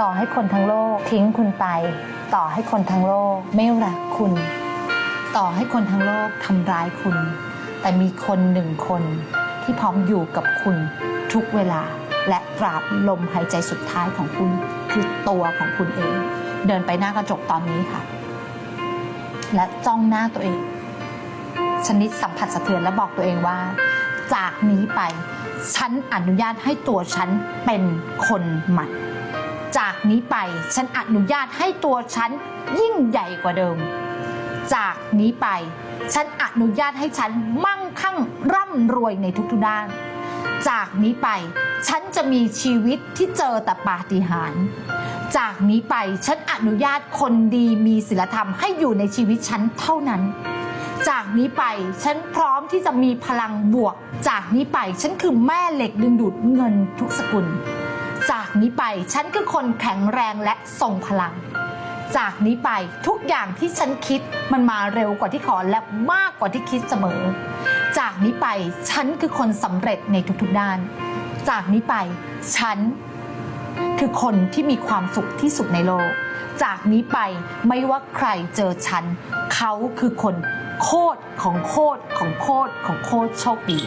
ต่อให้คนทั้งโลกทิ้งคุณไป ต่อให้คนทั้งโลกไม่รักคุณ ต่อให้คนทั้งโลกทำร้ายคุณ แต่มีคนหนึ่งคนที่พร้อมอยู่กับคุณทุกเวลา และตราบลมหายใจสุดท้ายของคุณ คือตัวของคุณเอง เดินไปหน้ากระจกตอนนี้ค่ะ และจ้องหน้าตัวเอง ชนิดสัมผัสสะเทือนและบอกตัวเองว่า จากนี้ไป ฉันอนุญาตให้ตัวฉันเป็นคนใหม่ นี้ไป ฉันอนุญาตให้ตัวฉันยิ่งใหญ่กว่าเดิม จากนี้ไป ฉันอนุญาตให้ฉันมั่งคั่งร่ำรวยในทุกๆด้าน จากนี้ไป ฉันจะมีชีวิตที่เจอแต่ปาฏิหาริย์จากนี้ไปฉันอนุญาตคนดีมีศีลธรรมให้อยู่ในชีวิตฉันเท่านั้น จากนี้ไปฉันพร้อมที่จะมีพลังบวก จากนี้ไปฉันคือแม่เหล็กดึงดูดเงินทุกสกุล จากนี้ไปฉันคือคนแข็งแรงและทรงพลัง จากนี้ไปทุกอย่างที่ฉันคิดมันมาเร็วกว่าที่ขอและมากกว่าที่คิดเสมอ จากนี้ไปฉันคือคนสำเร็จในทุกๆด้าน จากนี้ไปฉันคือคนที่มีความสุขที่สุดในโลก จากนี้ไปไม่ว่าใครเจอฉัน เขาคือคนโคตรของโคตรของโคตรของโคตรโชคดี